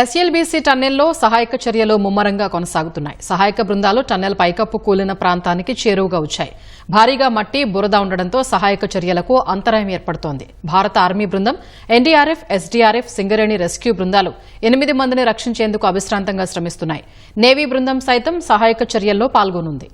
SLBC టన్నెల్లో సహాయక చర్యలు ముమ్మరంగా కొనసాగుతున్నాయి. సహాయక బృందాలు టన్నెల్ పైకప్పు కూలిన ప్రాంతానికి చేరువుగా వచ్చాయి. భారీగా మట్టి బురద ఉండడంతో సహాయక చర్యలకు అంతరాయం ఏర్పడుతోంది. భారత ఆర్మీ బృందం ఎన్డీఆర్ఎఫ్ ఎస్డీఆర్ఎఫ్ సింగరేణి రెస్క్యూ బృందాలు ఎనిమిది మందిని రక్షించేందుకు అవిశ్రాంతంగా శ్రమిస్తున్నాయి. నేవీ బృందం సైతం సహాయక చర్యల్లో పాల్గొనుంది.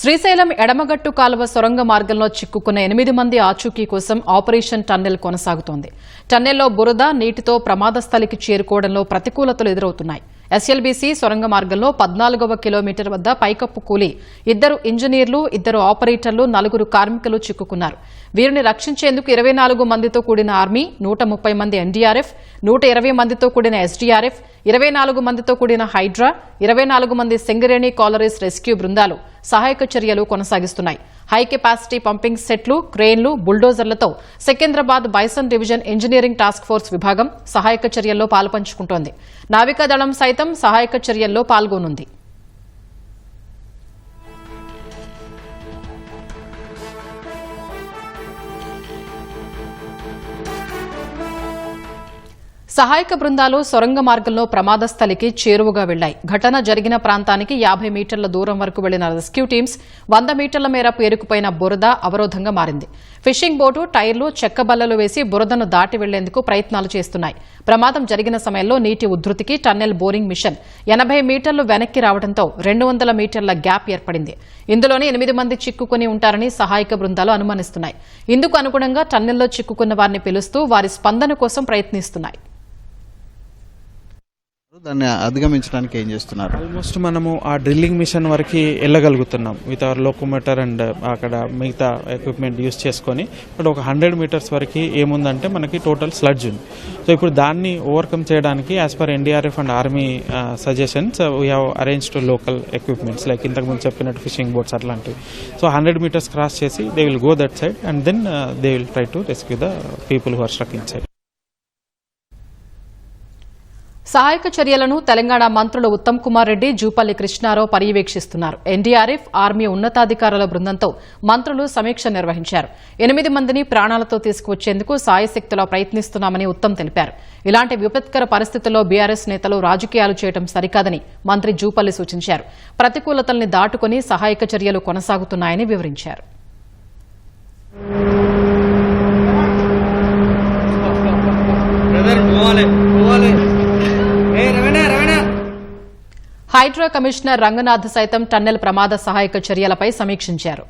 శ్రీశైలం ఎడమగట్టు కాలువ సొరంగ మార్గంలో చిక్కుకున్న ఎనిమిది మంది ఆచూకీ కోసం ఆపరేషన్ టన్నెల్ కొనసాగుతోంది. టన్నెల్లో బురద నీటితో ప్రమాద స్థలికి చేరుకోవడంలో ప్రతికూలతలు ఎదురవుతున్నాయి. ఎస్ఎల్బీసీ సొరంగ మార్గంలో పద్నాలుగవ కిలోమీటర్ వద్ద పైకప్పు కూలి ఇద్దరు ఇంజనీర్లు ఇద్దరు ఆపరేటర్లు నలుగురు కార్మికులు చిక్కుకున్నారు. వీరిని రక్షించేందుకు ఇరవై నాలుగు మందితో కూడిన ఆర్మీ నూట ముప్పై మంది ఎన్డీఆర్ఎఫ్ నూట ఇరవై మందితో కూడిన ఎస్డీఆర్ఎఫ్ ఇరవై నాలుగు మందితో కూడిన హైడ్రా ఇరవై నాలుగు మంది సింగరేణి కాలరీస్ రెస్క్యూ బృందాలు సహాయక చర్యలు కొనసాగిస్తున్నాయి. హై కెపాసిటీ పంపింగ్ సెట్లు క్రేన్లు బుల్డోజర్లతో Secunderabad bison division engineering task force విభాగం సహాయక చర్యల్లో పాల్పంచుకుంటోంది నావికాదళం సైతం సహాయక చర్యల్లో పాల్గొనుంది. సహాయక బృందాలు సొరంగ మార్గంలో ప్రమాద స్థలికి చేరువగా వెళ్ళాయి ఘటన జరిగిన ప్రాంతానికి యాభై మీటర్ల దూరం వరకు వెళ్ళిన రెస్క్యూ టీమ్స్ వంద మీటర్ల మేర పేరుకుపోయిన బురద అవరోధంగా మారింది. ఫిషింగ్ బోటు టైర్లు చెక్క బల్లలు వేసి బురదను దాటి వెళ్ళేందుకు ప్రయత్నాలు చేస్తున్నాయి. ప్రమాదం జరిగిన సమయంలో నీటి ఉధృతికి టన్నెల్ బోరింగ్ మిషన్ ఎనభై మీటర్లు వెనక్కి రావడంతో రెండు వందల మీటర్ల గ్యాప్ ఏర్పడింది. ఇందులోనే ఎనిమిది మంది చిక్కుకుని ఉంటారని సహాయక బృందాలు అనుమానిస్తున్నాయి. ఇందుకు అనుగుణంగా టన్నెల్లో చిక్కుకున్న వారిని పిలుస్తూ వారి స్పందన కోసం ప్రయత్నిస్తున్నాయి. దాన్ని అధిగమించడానికి ఏం చేస్తున్నారు? ఆల్మోస్ట్ మనము ఆ డ్రిల్లింగ్ మిషన్ వరకు వెళ్ళగలుగుతున్నాం. విత్ అవర్ లోకోమీటర్ అండ్ అక్కడ మిగతా ఎక్విప్మెంట్ యూస్ చేసుకొని బట్ ఒక హండ్రెడ్ మీటర్స్ వరకు ఏముందంటే మనకి టోటల్ స్లడ్జ్ ఉంది. సో ఇప్పుడు దాన్ని ఓవర్కమ్ చేయడానికి as per NDRF and army suggestions we have arrange to local equipments like ఇంతకుముందు చెప్పినట్టు ఫిషింగ్ బోట్స్ అట్లాంటివి. సో హండ్రెడ్ మీటర్స్ క్రాస్ చేసి they will go that side and then they will try to rescue the people who are struck inside సహాయక చర్యలను తెలంగాణ మంత్రులు ఉత్తమ్ కుమార్ రెడ్డి జూపల్లి కృష్ణారావు పర్యవేక్షిస్తున్నారు. NDRF army ఉన్నతాధికారుల బృందంతో మంత్రులు సమీక్ష నిర్వహించారు. ఎనిమిది మందిని ప్రాణాలతో తీసుకువచ్చేందుకు సాయశక్తిలో ప్రయత్నిస్తున్నామని ఉత్తమ్ తెలిపారు. ఇలాంటి విపత్కర పరిస్థితుల్లో బీఆర్ఎస్ నేతలు రాజకీయాలు చేయడం సరికాదని మంత్రి జూపల్లి సూచించారు. ప్రతికూలతల్ని దాటుకుని సహాయక చర్యలు కొనసాగుతున్నాయని వివరించారు. బ్రదర్ హైడ్రా కమిషనర్ రంగనాథ్ సైతం టన్నెల్ ప్రమాద సహాయక చర్యలపై సమీక్షించారు.